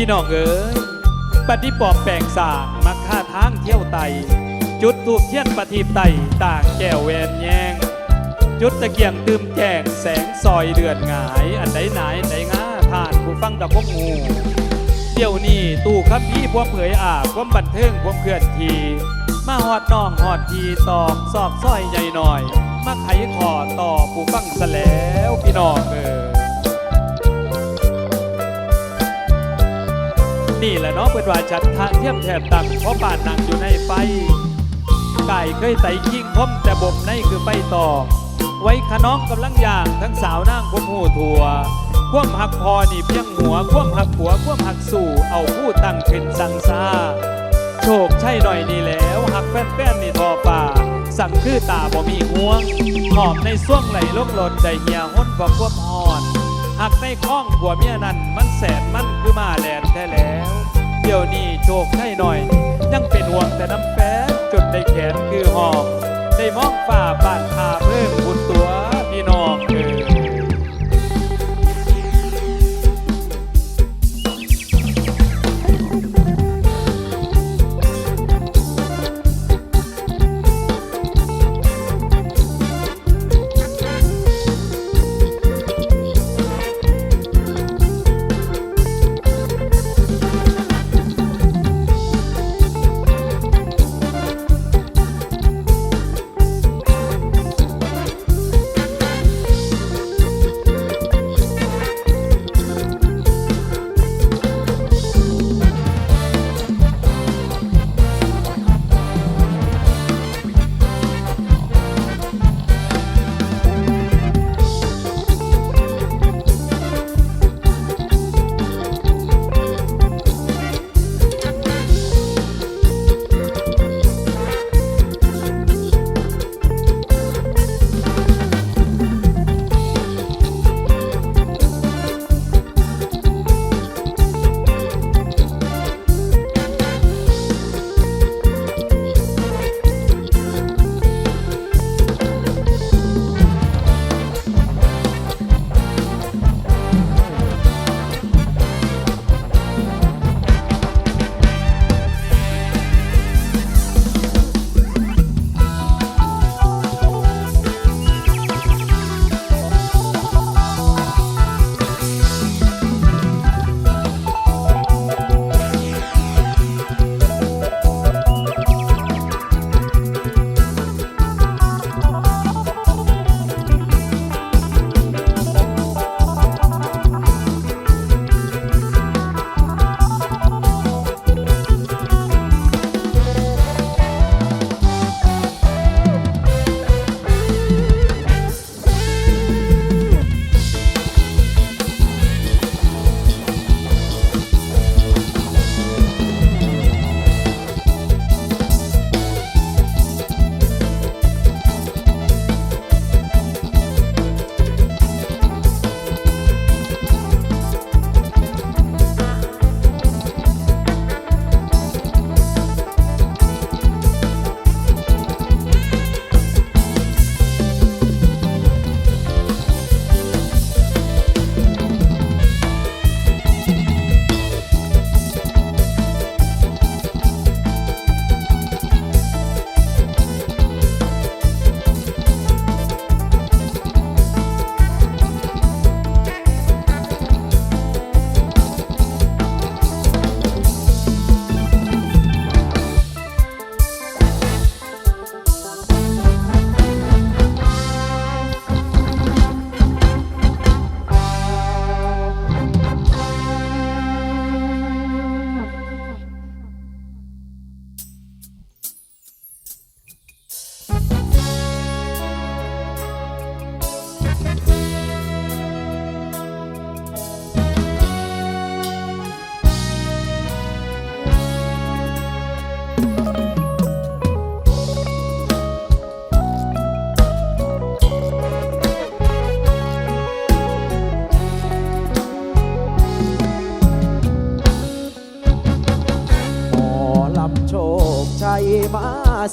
พี่น้องเอ๋ยปฏิปอบแปลงสางมักฆ่าทางเที่ยวไต จุดตูบเทียนปฏิบไตต่างแก้วแวนแยง จุดตะเกียงตืมแจงแสงซอยเดือนหงาย อันใดไหนไหนง่าผ่านผู้ฟังตะพกงูเดี๋ยวนี้ตู้ครับพี่พวกเผยอาความบันเทิงควมเคลื่อนทีมาหอดน้องหอดทีตอกซอกซอยใหญ่หน่อย มาไขขอต่อผู้ฟังซะแล้วพี่น้องเออ นี่แหละเนาะเปิดว่าชัดทาเทียมแถบตังเพราะป่านนังอยู่ในไฟไก่เคยไต่กิ้งคมแต่บ่มในคือไฟต่อ ไว้ขน้องกำลังอย่างทั้งสาวนางผมหูทัวควมหักพอนี่เพียงหัวควมหักหัวควมหักสู่เอาผู้ตั้งขึ้นสังซาโชคใช่หน่อยนี่แล้วหักแป้นๆนี่ทอป่า สั่งคือตาบ่มีห่วงหอมในส่วงไหลลงหลดได้เหี่ยห้นกว่าควมอ่อ หักในข้องผัวเมียนั้นมันแสนมันคือมาแลนแท้แล้ว เดี๋ยวนี้โชคให้หน่อย ยังเป็นห่วงแต่น้ำแฟ้จนได้แขนคือหอกได้มองฝ่าบ้านพาเพิ่มบุญตัวพี่น้องเออ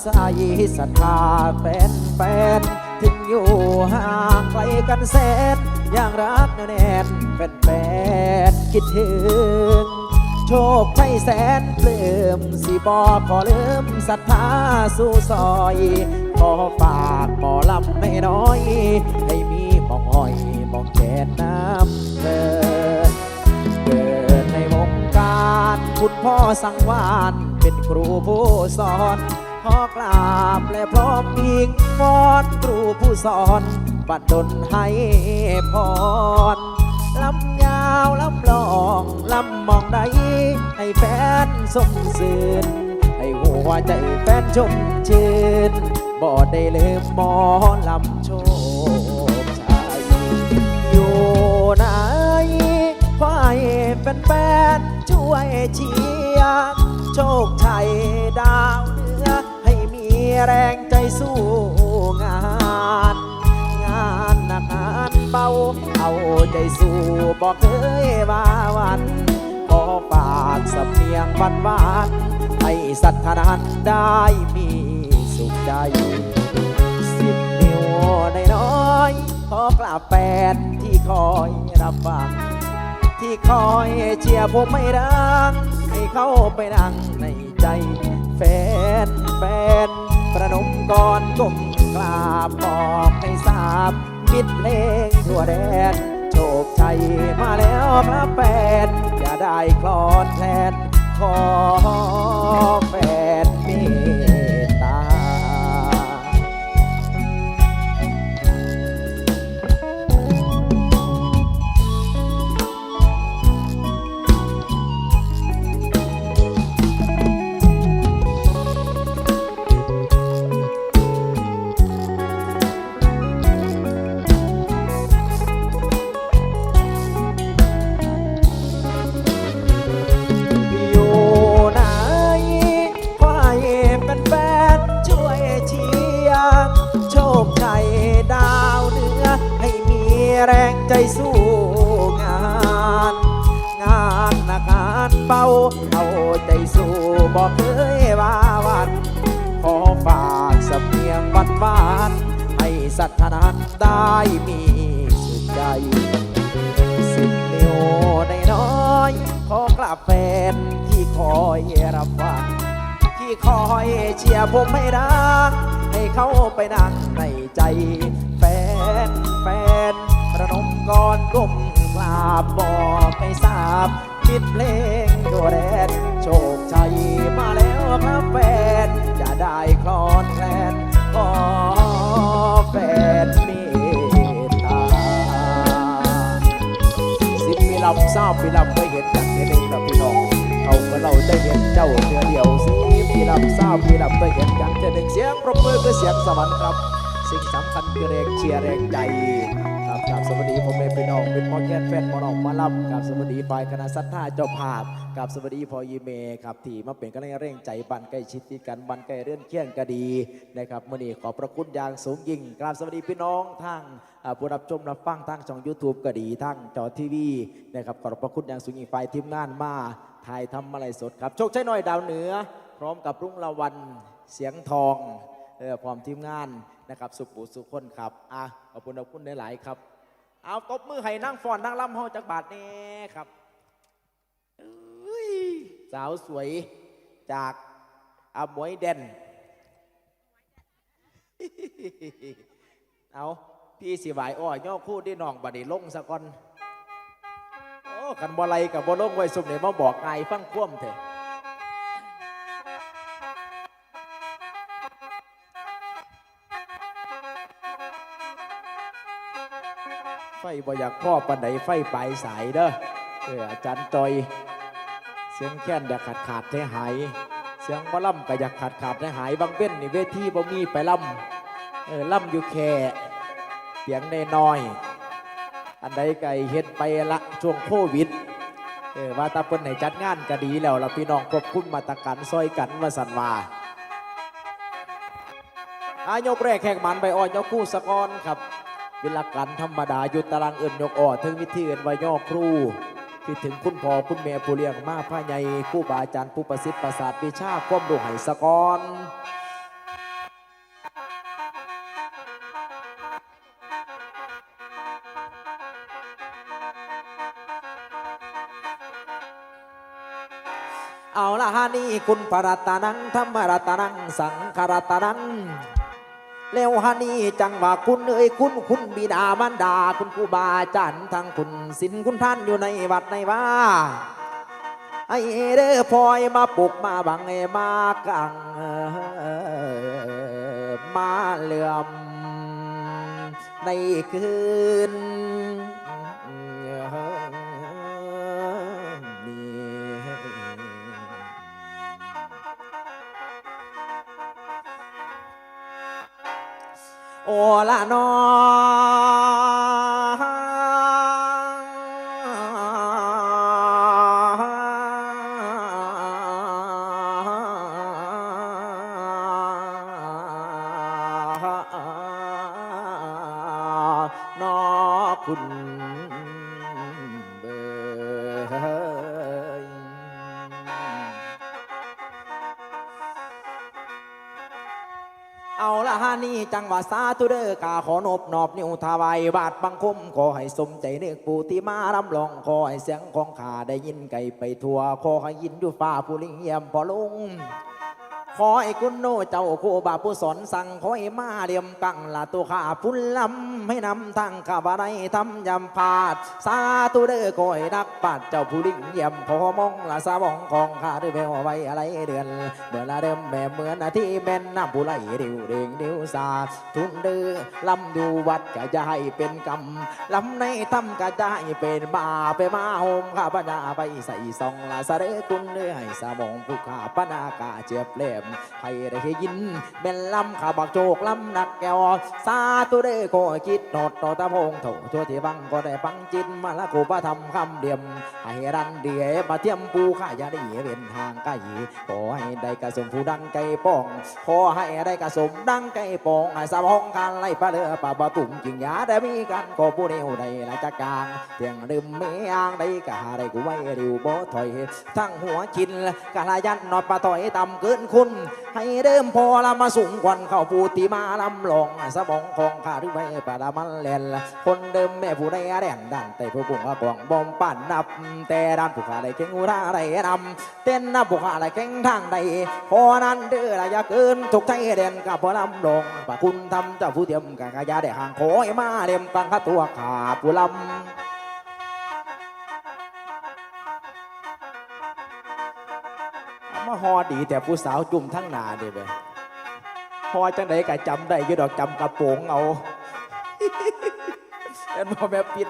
าใส่ศรัทธาแฟนแฟนๆถึงอยู่ห่างไกลกันแสนยังรักแน่นแฟนแฟนคิดถึงคชัยแสนปลื้มสิบอขอลืมศรัทธาสู่ซอยขอฝากหมอลำไม่น้อย ให้มีมองอ้อยมองแกนน้ำเธอเกิดในวงการ คุณพ่อสังวานเป็นครูผู้สอน ขอกราบและพร้อมอิงวอนครูผู้สอนบัดดลให้พรลำยาวลำลองลำมองใดให้แฟนสมสื่นให้หัวใจแฟนชมชื่นบ่ได้ลืมหมอลำโชคชัยอยู่ไหนขอให้แฟนๆช่วยเชียร์โชคชัยดาว แรงใจสู้งาน งานหนักงานเบา เอาใจสู้บอกเคยว่าวันขอฝากสำเนียงวันวานให้สัตว์ทนั้นได้มีสุขใจ สิบนิ้วในน้อยขอกราบแฟนที่คอยรับฟัง ที่คอยเชียร์ผมไม่ดังให้เข้าไปดังในใจแฟนแฟน ก่อนก้มกราบบอกให้ทราบมิดเพลงทั่วแดนโชคชัยมาแล้วครับแฟนอย่าได้คลอนแคลนขอแฟนานเบาเอาใจสู้บอกเคยว่าวันขอฝากสำเนียงหวานหวานให้สัตว์ทนั้นได้มีสุขใจสิบนิ้วในน้อย ขอกราบแฟนที่คอยรับฟังที่คอยเชียร์ผมให้ดังให้เขาไปนั่งในใจ แฟนแฟนประนมก่อนก้มกราบบอกให้ทราบ คิดเพลงโดแดนโชคชัยมาแล้วครับแฟน จะได้คลอนแคลนขอแฟนเมตตาสิบปีลำเศร้าปีลำไม่เห็นกันเองกับพี่น้องเอาก็เราได้เห็นเจ้าเดือเดียวสิปีลำเศร้าปีลำไม่เห็นกันจะหนึ่งเสียงปรบมือคือเสียงสวรรค์ครับ สิ่งสำคัญคือแรงเชียร์แรงใจ ครับกับสวัสดีผมเป็นพี่น้องเป็นพ่อแก่นแฟนหมอน้องมาลับกับสวัสดีฝ่ายคณะสัทธาเจ้าภาพกับสวัสดีพ่อยีเมครับที่มาเป็นกำลังแรงใจบันใกล้ชิดติดกันบันใกล้เรื่อนเคียงก็ดีนะครับมื่อนี้ขอบพระคุณอย่างสูงยิ่งกราบสวัสดีพี่น้องทางผู้รับชมรับฟังทางช่อง YouTube ก็ดีทางจอทีวีนะครับขอบพระคุณอย่างสูงยิ่งฝ่ายทีมงานมาถ่ายทำอะไรสดครับโชคชัยน้อยดาวเหนือ พร้อมกับรุ่งละวันเสียงทองพร้อมทีมงานนะครับสุขบุสุขคนครับอะ ขอบคุณขอบคุณหลายๆครับ เอาตบมือให้นั่งฟอนนั่งล่ำห้องจักบาทแนี่ครับสาวสวยจากอาหมวยเด่นเอาพี่สิไหวอ้อย่อคู่ที่น้องบัดนี้ลงสะก่อนโอ้กันบ่ไรกับบ่ลงไว้สุมเนี่ยมาบอกไงายฟังคว่ำเถอะ ไฟบ่อยากพ่อปันไดไฟปลายสายเด้อเอออาจารย์จอย เสียงแค้นอยากขาดขาดให้หาย เสียงบ่ล่ำก็อยากขาดขาดให้หายบางเว้นนี่เวทีบ่มีไปล่ำเออล่ำอยู่แค่เสียงน้อย อันใดไก่เฮ็ดไปละช่วงโควิดเออว่าตาเปิ้นให้จัดงานก็ดีแล้วล่ะพี่น้องควบคุมมาตรการซอยกันว่าสันว่าอายกแรกแข่งมันไปอ่อนยกคู่สะกอนครับ เป็นหลักการธรรมดาอยู่ตารางเอื่นยกอ่อถึงวิธีเอื่นว่ายอครูคิดถึงคุณพ่อคุณแม่ผู้เลี้ยงมาพระใหญ่ครู่บาอาจารย์ผู้ประสิทธิ์ประสาทวิชาความรู้ให้สะกอนเอาละฮะนี่คุณปรัตตานังธรรมรัตตานังสังขรัตตานัง เร็วฮานี่จังว่าคุณเอ้ยคุณคุณบิดามารดาคุณครูบาอาจารย์ทั้งคุณศิลคุณท่านอยู่ในวัดในว่าไอ้เด้อพลอยมาปลุกมาบังไอ้มากังมาเหลื่อมในคืน โอละนอ เอาละฮานี่จังหวะสาธุเด้อกาขอนบนอบนิ้วทวายบาทบังคมขอให้สมใจเนึกปูที่มารำลองขอให้เสียงของข้าได้ยินไกลไปทั่วขอให้ยินอยู่ฟ้าผู้ลิงเยี่ยมพอลุง ขอให้คุณโนเจ้าครูบาผู้สอนสั่งขอให้มาเรียมกังละตัวข้าพุ่นลำให้นำทางข้าบาได้ทำยำพาดสาธุเด้อคอยนักปัดเจ้าผู้ลิงเยี่ยมพอมองละสาบองของข้าด้วยแววไว้อะไรเดือนเมื่อละเดิมแบบเหมือนที่แม่นน้ำผู้ไหลเดียวเด้งเดียวสาทุนเด้อลำดูวัดก็จะให้เป็นกรรมลำในทำก็จะให้เป็นบาไปมาโฮมข้าพญาไปใส่ซองละสะเด้อคุณเด้อให้สมองผู้ข้าปนากาเจ็บเล่มให้ได้ยินเป็นลำขาบักโจกลำนักแก้วสาธุเด้อขอคิดโนดโนตะพงโถทั่วที่บังก็ได้ฟังจินมาละกูประทำคำเดียมให้รันเดียมาเทียมปูข้าอย่าได้เป็นทางไกลขอให้ได้กระสมผู้ดังไก่ป้องขอให้ได้กระสมดังไก่ป้องให้สะพองการไล่ปลาเลือปลาบะตุ่มกิ่งยาได้มีกันก็ผู้เดียวได้ละจักกลางเพียงดื่มเมียงได้กะหาได้กูไว้ริวบ่ถอย ทั้งหัวกินกะลายันนอดปลาถอยต่ำเกินคุณให้เดิมพอละมาสูงควันเข้าปูตีมาลำลองสะบองของข้าถึงไปปลาละมันแลนคนเดิมแม่ผู้ใดแรงดันแต่ผู้ปุ่งกวางบอมปั่นนับ แต่ด้านผู้ขาได้เก่งอุราได้นำเต้นนับผู้ขาได้เก่งทางใดพอนั้นเด้อละย่าเกินทุกใจเด่นกับพอลำลงปะคุณทำเจ้าผู้เทียมกะกะยาได้ห่างขอให้มาเดียมตังค่าตัวขาผู้ลำ มาฮอดีแต่ผู้สาวจุ่มทั้งหนาเนี่ยไปฮอจังไดก็จำได้อยี่ดอกจำกระโปรงเอาเอ็นบอแม่ปิด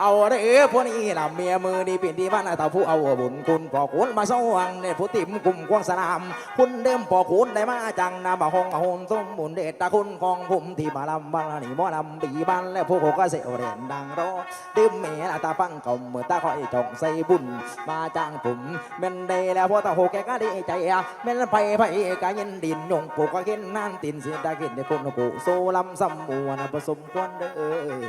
เอาเด้อพวกนี้ล่ะเมียมือนี่เป็นที่บ้านตาผู้เอาบุญคุณพอคุณมาสว่างเนี่ยผู้ติมกลุ่มกวางสนาม คุณเดิมพอคุณได้มาจังนาบะฮองอาโฮมสมบุญเดชตาคุณของผมที่มาลำบ้านนี่บ่ลำบีบ้านและพวกเขาก็เสียวเด่นดังรอดื่มเมียตาฟังกลมมือตาคอยจงใส่บุญมาจ้างผมเม่นได้แล้วพอตาโหแกก็ดีใจอะเม่นไปไปก็ยินดินยงปลูกก็เห็นนั่นตินเสียดาเห็นในคนกูโซลำซ้ำมวนผสมควรเดิ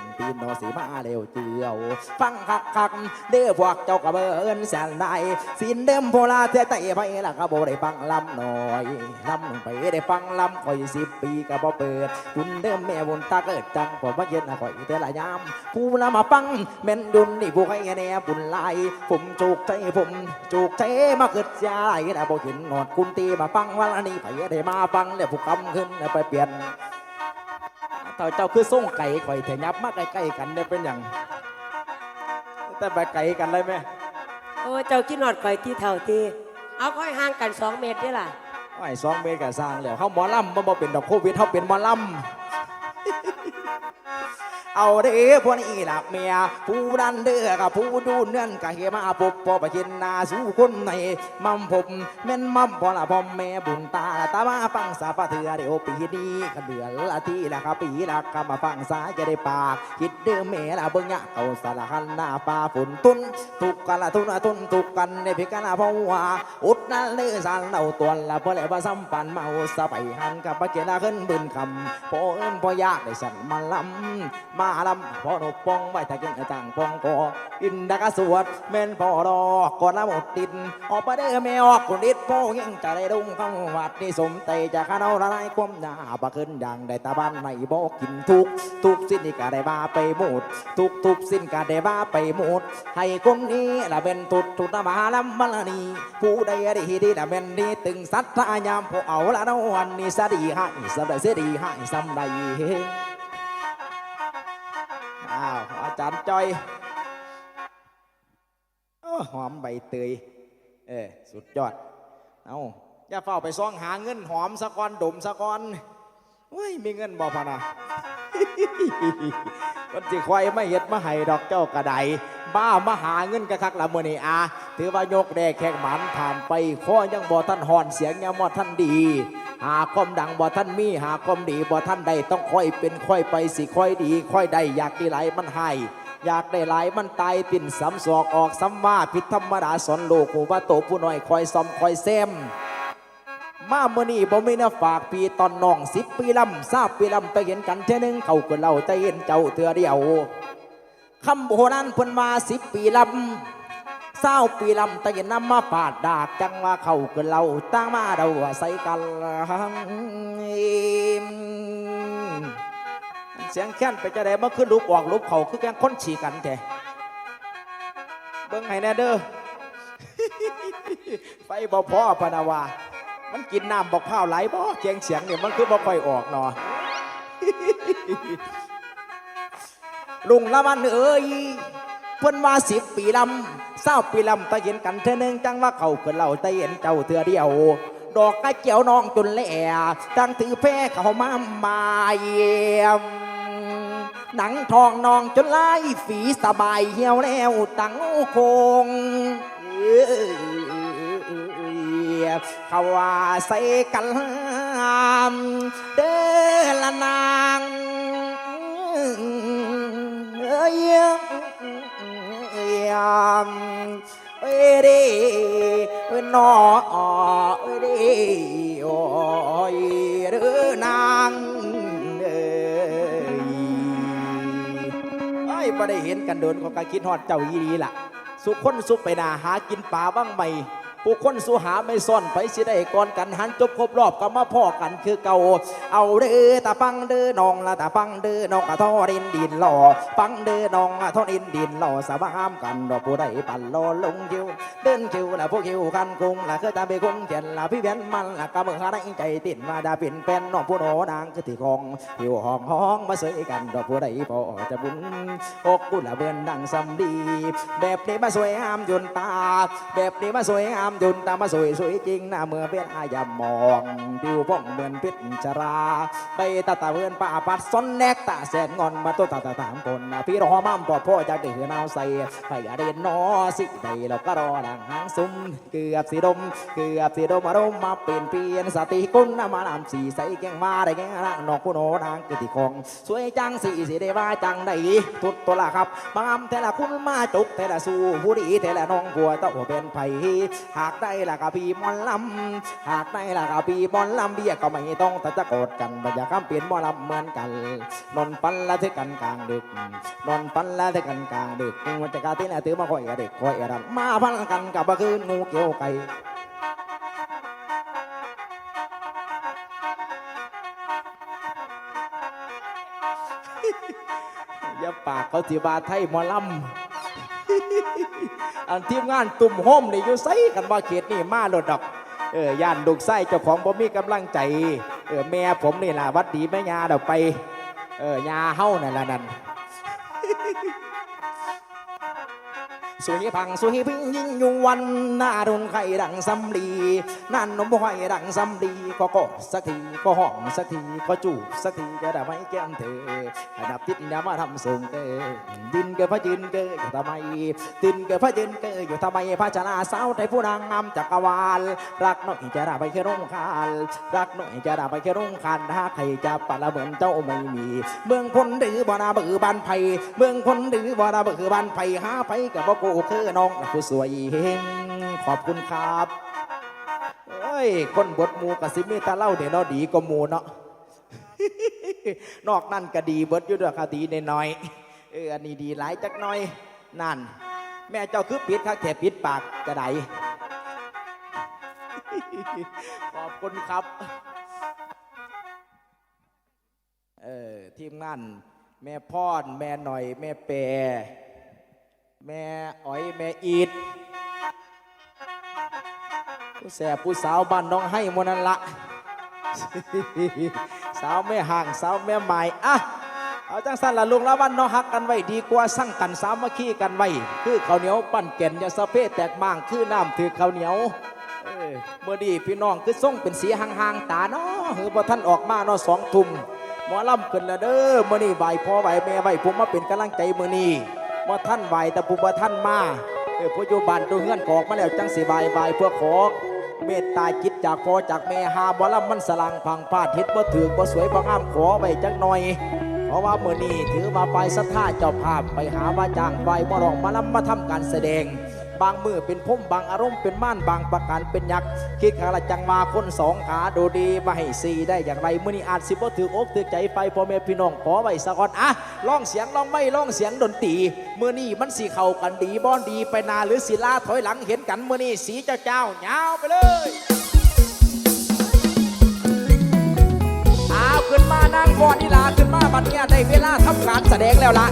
นปีนอสีมาเร็วเจียวฟังคักคักเด้อพวกเจ้าก็เบิ่นแสนได้สินเดิมโพลาเทไตไปละก็บ่ได้ฟังลำหน่อยลำไปได้ฟังลำคอยสิบปีก็บ่เปิดคุณเดิมแม่บุญตาเกิดจังผมมาเย็นคอยแต่ละยามผู้ละมาฟังแม่นดุนนี่ผู้ให้แน่บุญหลายผมจูกใจผมจูกใจมาเกิดใจนะบ่เห็นงอดคุณตีมาฟังวันนี้ไปได้มาฟังแล้วผู้คำขึ้นไปเปลี่ยนเจ้าเจ้าคือส่งไก่ข่อยเถยับมาใกล้ๆกันได้เป็นอย่าง แต่ไปไก่กันเลยไหมโอ้เจ้ากินหนอดข่อยที่เท่าทีเอาค่อยห่างกันสองเมตรนี่ล่ะไอ้สองเมตรกับสร้างแล้วเขาหมอลำมันบ่เป็นดอกโควิดเขาเป็นหมอลำ เอาเด้อพวกนี้หลักเมียผู้ดันเด้อกับผู้ดูเนื่อนกับเฮมาปบพอไปกินนาสู่คนในมัมผมแม่นมัมพอละพ่อแม่บุญตาตามาฟังสาปะเถือเดี๋ยวปีนี้ก็เดือนละทีละครับปีละก็มาฟังสาจะได้ปากคิดเด้อแม่ละเบิ่งยะเอาสารคันหน้าปลาฝนตุนทุกกันละทุนละทุนทุกกันในพิกันละพราะว่าอุดนั่นเลยสารเอาตัวละพอแล้วมาซ้ำปันเมาสะไปหันกับปะเกลาขึ้นบืนคำพอเอิ้นพอยากได้สั่นมาลำมาาลำพ่อหนุปองไว้ตะเกียงจังปองกออินดากสวดแม่นพ่อรอก่อนละหมดดินออกไปเด้อแม่ออกคนดิดพ่อยังจะได้ดุงข้าวัดนี่สมเตจะข้าเอาละลายความหนาบะขึ้นอย่างได้ตาบ้านในบ่กินทุกทุกสิ้นก็ได้บ้าไปหมดทุกทุกสิ้นก็ได้บ้าไปหมดให้คนนี้ละเป็นทุดทุดมาลำมาละนีผู้ใดดีดีละเป็นดีตึงสัตตายามพวกเอาละนวันนี้สดีให้สำได้เสีดีให้สำได้ อ้าวอาจารย์จอยโอ้หอมใบเตยเออสุดยอด เอาอย่าเฝ้าไปซ่องหาเงินหอมสะกอนดมสะกอนเว้ยมีเงินบ่พะนะคนสิควายไม่เห็ดมาให้ดอกเจ้ากระไดบ้ามาหาเงินกระคักละมือนี่อาถือว่ายกแดกแข่งหมันผ่านไปข้อยังบ่ท่านหอนเสียงยังบ่ท่านดี หาความดังบ่ท่านมีหาความดีบ่ท่านใดต้องค่อยเป็นค่อยไปสิค่อยดีค่อยได้อยากได้หลายมันให้อยากได้หลายมันตายติ่นสำสอกออกซ้ำว่าพิษธรรมดาสอนโลกหูว่าโตผู้น้อยคอยซ้อมคอยแซมมาเมื่อนี้บ่มีนะฝากปีตอนน้องสิบปีลำทราบปีลำไปเห็นกันเท่นึงเขาก็เล่าใจเห็นเจ้าเถื่อเดียวคำโบราณเพิ่นมาสิบปีลำ เศร้าปีลำตะเห็นน้ำมาปาดดากจังว่าเขาก็เล่าตั้งมาเดาใส่กันเสียงแค้นไปจะได้เมาขึ้นลุกออกลุกเขาคือแกงค้นฉีกันแท้เบิ่งให้แน่เด้อไฟบ่พ่อพนาวา มันกินน้ำบอกข้าวไหลบ่เจียงเสียงเนี่ยมันคือบ่ค่อยออกเนาะลุงละมันเอ้ย เพิ่นมาสิบปีลำเศร้าปีลำตะเห็นกันเท่อหนึ่งจังว่าเขาเกินเราตะเห็นเจ้าเถื่อเดียว ดอกกระเจียวน้องจนแหล่ตั้งถือแพ้เขามามาเยี่ยมหนังทองนองจนไล่ฝีสบายเหี่ยวแล้วตั้งโคงเอ้ยเขาว่าใส่กันเด้อละนางเอ้ย เอ้ยเอ้ยเด้นอเอ้ยเด้โอ้ยเรือนางเอ้ยไอ้ยบ่ได้เห็นกันโดนก็กะคิดฮอดเจ้ายีดีล่ะ สุขคนสุขไปนาหากินป่าบ้างไหม ผู้คนสุหาไม่ซ่อนไปสิได้ก่อนกันหันจบครบรอบก็มาพ่อกันคือเก่า เอาเด้อตาปังเด้อน้องละตาปังเด้อน้องกะทอดินดินหล่อปังเด้อน้องอะทอดินดินหล่อสบามกันดอกผู้ใดปั่นรอลงคิวเดินคิวละพวกคิวกันคงละคือตาไปคงเขียนละพี่เวียนมันละกะเมื่อได้ใจติดมาดาเป็นเป็นน้องผู้โนนางคือที่ของผิวห้องห้องมาสวยกันดอกผู้ใดพอจะบุญอกกุละเบือนดังสำดี แบบนี้มาสวยงามยนตา แบบนี้มาสวยงามยุนตามาสวยสวยจริงหน้าเมื่อเป็นอายามองดิวพ่องเหมือนพิษชรา ไปตาตาเบือนป่าปัดซ้อนแนกตาแสนงอนมาตัวตาตาถามคนพี่รอมั่มปอดพ่อจากเดือนาวใส่ไปอาเด่นนอสิใดเราก็รอดังหางซุ้มเกือบสีดม เกือบสีดมมารมมาเปลี่ยนเปลี่ยนสติกุลมาลำสีใสแกงมาได้แกงละนอกผู้โนนางกิติขงสวยจังสีสีได้ว่าจังได้ทุดตัวละครับมามแต่ละคุณมาจุกแต่ละสู้ผู้ดีแต่ละน้องบัวเต้าเป็นไผ่หาากได้ละกับพี่มอนลำหากได้ละกับพี่มอนลำเบี้ยก็ไม่ต้องแต่จะโกรธกันบรรยากาศเปลี่ยนมอลำเหมือนกัน นอนปันละเทกันกลางดึก นอนปันละเทกันกลางดึกมันจะกาที่ไหนถือมาคอยเด็กคอยรันมาพันกันกับบ่คืนงูเกี่ยวไก่อย่าปากเขาสิบาไทยมอลำ อันทีมงานตุ่มโฮมนี่อยู่ไสกันว่าเขตนี่มาโลดดอกเออย่านดุกไส้เจ้าของบ่มีกำลังใจเออแม่ผมนี่ล่ะวัดดีแม่ยาเดอกไปเออยาเฮ้านั่นล่ะนั่น สุยพังสุยพิงยิ่งอยู่วันหน้ารุนไข่ดังสำลีนั่นนมบ่อยดังสำลีก็กอดสักทีก็หองสักทีก็จูบสักทีจะได้ไหมแก้มเธอให้ดับติดอย่ามาทำส่งเกอดินเกอพระยืนเกออยู่ทำไมดินเกอพระยืนเกออยู่ทำไมพระชนะสาวไทยผู้นางงามจักรวาลรักหน่อยจะได้ไปแค่รุ่งคานรักหน่อยจะได้ไปแค่รุ่งคานถ้าใครจะปะละเหมือนเจ้าไม่มี เมืองคนดื้อบ่นาบือบันไผเมืองคนดื้อบ่นาบือบันไผหาไผกับบ่กูคือน้องผู้สวยเฮงขอบคุณครับเอ้ย คนบทหมูกับซิมีตาเล่าเดี๋ยวเนาะดีก็มูเนาะนอกนั่นก็ดีเบิดอยู่ด้วยค่ะดีนน้อยเอออันนี้ดีหลายจักน่อยนั่น แม่เจ้าคือปิดคักแถปิดปากกระไดขอบคุณครับเออทีมงานแม่พรแม่หน่อย แม่แปร แม่อ้อยแม่อีดผู้แสบผู้สาวบ้านน้องให้มนันละ สาวแม่ห่างสาวแม่ใหม่อะเอาจังสันละลุงละวันน้องฮักกันไว้ดีกว่าสั่งกันสามัคคีกันไว้คือข้าวเหนียวปั้นแก่นยาสะเพแตกม่างคือน้ำถือข้าวเหนียวเมื่อดีพี่น้องคือส่งเป็นสีห่างๆตาเนาะเฮือบ่ท่านออกมาเนาะสองทุ่มหมอลำขึ้นแล้วเด้อเมื่อนี้ไหวพ่อไหวแม่ไหวผมมาเป็นกำลังใจเมื่อนี้ บ่ท่านไหวแต่ผู้บ่ท่านมาเออผู้อยู่บ้านตัวเฮือนกอกมาแล้วจังสิไหวไหวเพื่อขอเมตตาจิตจากพ่อจากแม่หาบ่ลำมันสลังพังพาดเฮ็ดบ่ถือบ่สวยบ่งามขอไปจังหน่อย เพราะว่ามื้อนี้ถือมาไปสัทธาเจ้าภาพไปหาว่าจ้างไปบ่รองมาลำมาทำการแสดง บางมือเป็นพุ่มบางอารมณ์เป็นม่านบางประการเป็นยักษ์คิดขาละจังมาคนสองขาดูดีมาให้สีได้อย่างไรมื้อนี้อาจสิบ่ถืออกถือใจไปพ่อแม่พี่น้องขอไว้สักก่อนอะลองเสียงลองไม่ลองเสียงดนตรีมื้อนี้มันสิเข้ากันดีบ่ดีไปนาหรือสิลาถอยหลังเห็นกันมื้อนี้สีเจ้าเจ้ายาวไปเลยเอาขึ้นมานั่งก่อนนี่ลาขึ้นมาบัดเนี้ยได้เวลาทำการแสดงแล้วล่ะ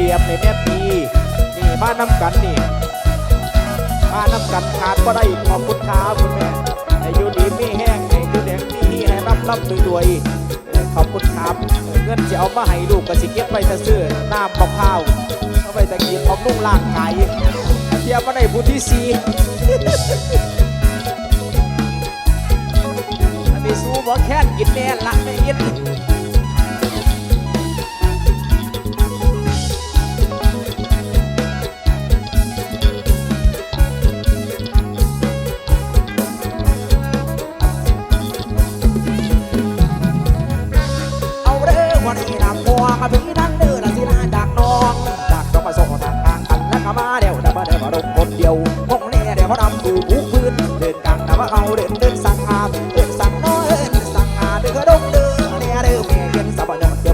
เบียบในแม่ปีนี่มานำกันนี่มาน้ำกันขาดก็ได้ขอบคุณครับคุณแม่ให้อยู่ดีมีแห้งให้อยู่แดงมีให้รับรับรวยรวยขอบคุณครับเงินจะเอามาให้ลูกก็สิเก็บไว้จะซื้อน้ำมะพร้าวเอาไปตะกินของนุ่งร่างกายเทียบมาได้ผู้ที่สี่อันนี้สู้บ่แค้นกินแม่ละไม่ยิน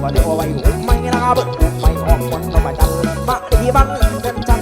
วเดี๋ยวเดี๋ยวไว้หูไม่ลาเบิ่งหุ่มไม่ออกคนเรามาจันมาดีบ้างเดินจั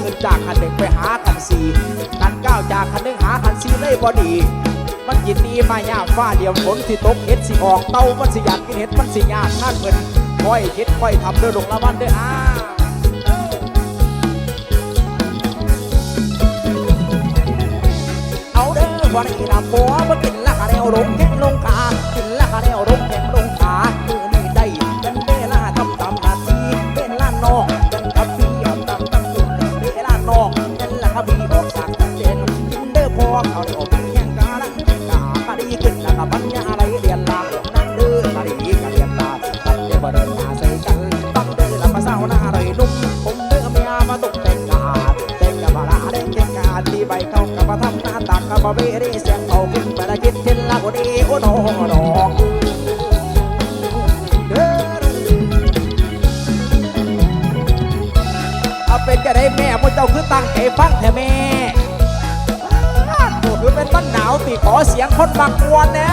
เงินจากคันหนึ่งไปหาคันสี่คันเก้าจากคันหนึ่งหาคันสี่เลยบ่ดีมันยินดีมายาฟ้าเดียวฝนสิตกเห็ดสิออกเต้ามันสิอยากกินเห็ดมันสิยากท่านเพิ่นค่อยคิดค่อยทำเด้อลงละวันเด้ออ้าเอาเด้อวันนี้นะผัวมากินละกะเดวลงแข้ โอดอกเอาเป็นจะได้แม่พวกเจ้าคือตั้งใจฟังแท้แม่โอ้คือเป็นบ้นหนาวตีขอเสียงคนบางกวนนะ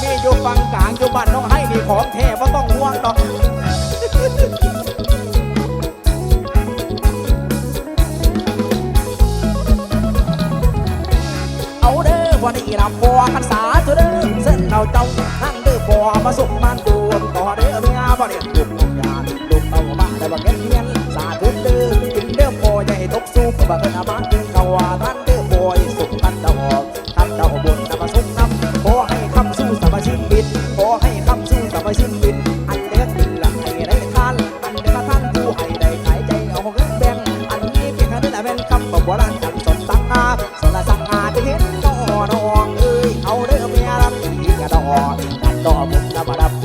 มีอยู่ฟังกลางอยู่บ้านน้องให้นี่ของแท้ไม่ต้องห่วงดอก นนี้รับบัวกันสาธุเด้อเส้นเราเจ้านั่งเด้อบัวมาสุกมันดวงต่อเด้อเมียบ่เรียนลูกน้องยานลูกเต้าบ้านได้บ่เงี้ยเงี้ยสาธุเด้อกินเด้อบัวใหญ่ตกสูบบ่เกินอาบ้ ต่อผมนะมาดับ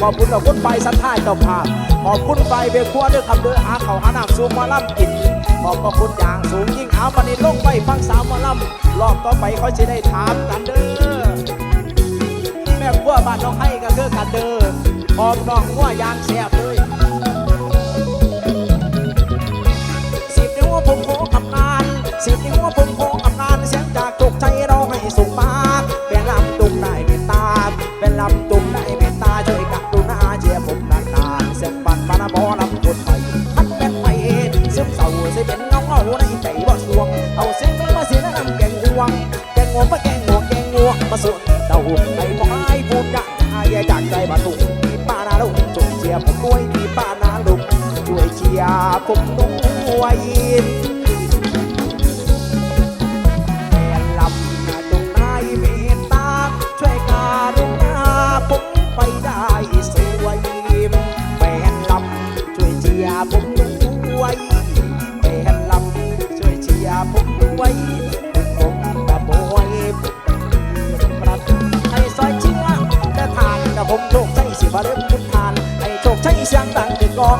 ขอบคุณต่อคุณไปสัทธาเจ้าภาพขอบคุณไปเบครัวด้วยคำเดืออาเขาอาน้ำสูงมาล่ำกินขอบพระคุณอย่างสูงยิ่งเอามานี่ลงไปฟังสาวมาล่ำรอบต่อไปเขาจะได้ถามกันเด้อแม่ขั้วบ้านน้องให้ก็คือกันเดิมพร้อมน้องขั้วยางแสบเลย ชียร์ผมด้วยแม่ลำจงนายเมตตา ช่วยการุณาผมไปได้สวยแฟนลำช่วยเชียร์ผมด้วยแฟนลำช่วยเชียร์ผมด้วยผมตะบวยประตูให้ซอยเชียร์และทานกับผมโชคใจสิบาเริ่มพุทานให้โชคใจเสียงดังเกิดกอง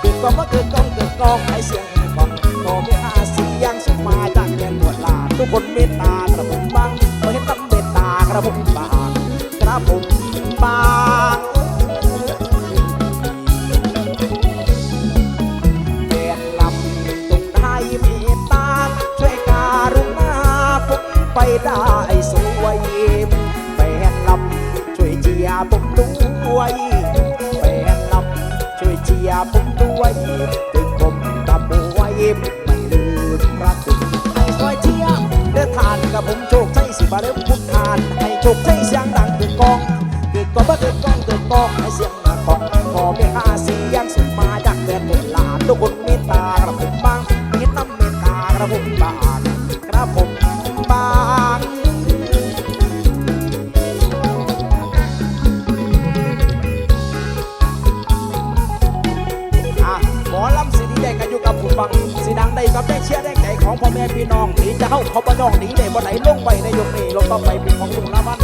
เกิดกองว่าเกิดกองเกิด กองให้เสียงกองก็ไม่อาเสียงสุมาจากแดนหมวดลาทุกคนเมตตากระผมบางไม่เห็นตั้งเมตตากระผมบางกระผมบางเป็นลำตรงได้เมตตาช่วยการุณาผมไปได้สวยเป็นลำช่วยเจียผมด้วยเป็นลำช่วยเจียผมด้วย สิบาเริ่มพุทธานให้โชคใจเสียงดังเกิดกองเกิดกองบ่เกิดกองเกิดกองให้เสียงมาของขอไม่หาเสียงสุดมาจากแดนหมดลานทุกคนเมตตากระผมบางเห็นน้ำเมตตากระผมบางกระผมบางอะหมอลำสีดีแดงกันอยู่กับผู้ฟังสีดังได้กับได้เชียร์ได้ใจของพ่อแม่พี่น้องที่จะเข้าเขาบ้า น้องดีได้บ่ไหนลงไปในยกนี้ลงต่อไปเป็นของลุงละมัน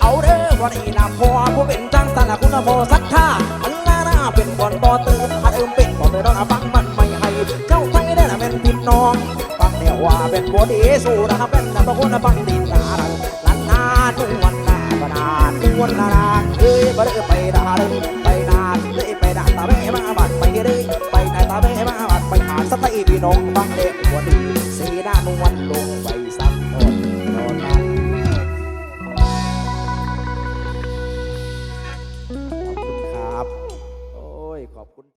เอาเด้อวันนี้นะพ่อผู้เป็นจังสันนะคุณพ่อศรัทธาอันลาหน้าเป็นก่อนบ่ตื่นอันเอิมเป็นบ่เตือนฟังมันไม่ให้เจ้าไทยได้ละเป็นพี่น้องฟังแนวว่าเป็นบัวดีสู้นะเป็นนะบาคนนะฟังดีนาลันนานุ่งวันนาบนานุ่งวันนาเอ้ยบ่ได้ไปนาเลย